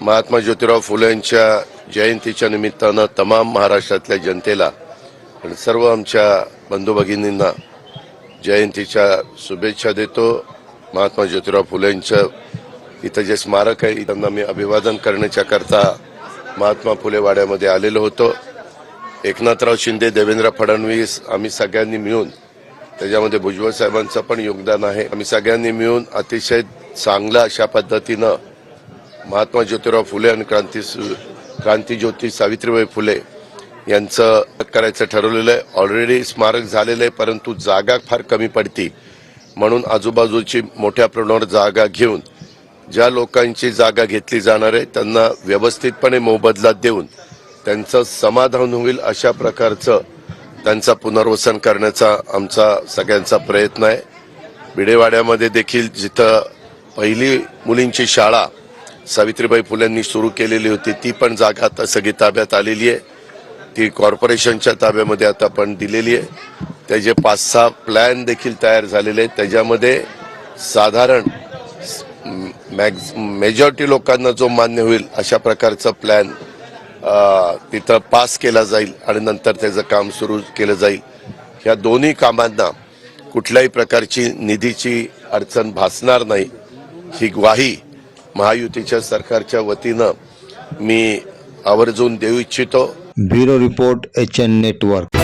महात्मा ज्योतिराव फुलेंच्या जयंतीच्या निमित्तानं तमाम महाराष्ट्रातल्या जनतेला आणि सर्व आमच्या बंधू भगिनींना जयंतीच्या शुभेच्छा देतो. महात्मा ज्योतिराव फुलेंचं इथं जे स्मारक आहे त्यांना मी अभिवादन करण्याच्या करता महात्मा फुले वाड्यामध्ये आलेलो होतो. एकनाथराव शिंदे देवेंद्र फडणवीस आम्ही सगळ्यांनी मिळून त्याच्यामध्ये भुजबळ साहेबांचं पण योगदान आहे. आम्ही सगळ्यांनी मिळून अतिशय चांगलं अशा पद्धतीनं महात्मा ज्योतिराव फुले आणि क्रांती क्रांतीज्योती सावित्रीबाई फुले यांचं करायचं ठरवलेलं आहे. ऑलरेडी स्मारक झालेलं आहे परंतु जागा फार कमी पडती. म्हणून आजूबाजूची मोठ्या प्रमाणावर जागा घेऊन ज्या लोकांची जागा घेतली जाणार आहे त्यांना व्यवस्थितपणे मोबदला देऊन त्यांचं समाधान होईल अशा प्रकारचं त्यांचा पुनर्वसन करण्याचा आमचा सगळ्यांचा प्रयत्न आहे. बिडेवाड्यामध्ये देखील जिथं पहिली मुलींची शाळा सावित्रीबाई फुलेंनी सुरू केलेली होती. ती पण जागा आता सगळी ताब्यात आलेली आहे. ती कॉर्पोरेशनच्या ताब्यामध्ये आता पण दिलेली आहे. त्याचे पाच सहा प्लॅन देखील तयार झालेले आहेत. त्याच्यामध्ये साधारण मॅक्झ मेजॉरिटी लोकांना जो मान्य होईल अशा प्रकारचा प्लॅन तिथं पास केला जाईल आणि नंतर त्याचं काम सुरू केलं जाईल. ह्या दोन्ही कामांना कुठल्याही प्रकारची निधीची अडचण भासणार नाही. ही ग्वाही महायुतीच्या सरकारच्या वतीनं मी आवर्जून देऊ इच्छितो. Bureau report H N network.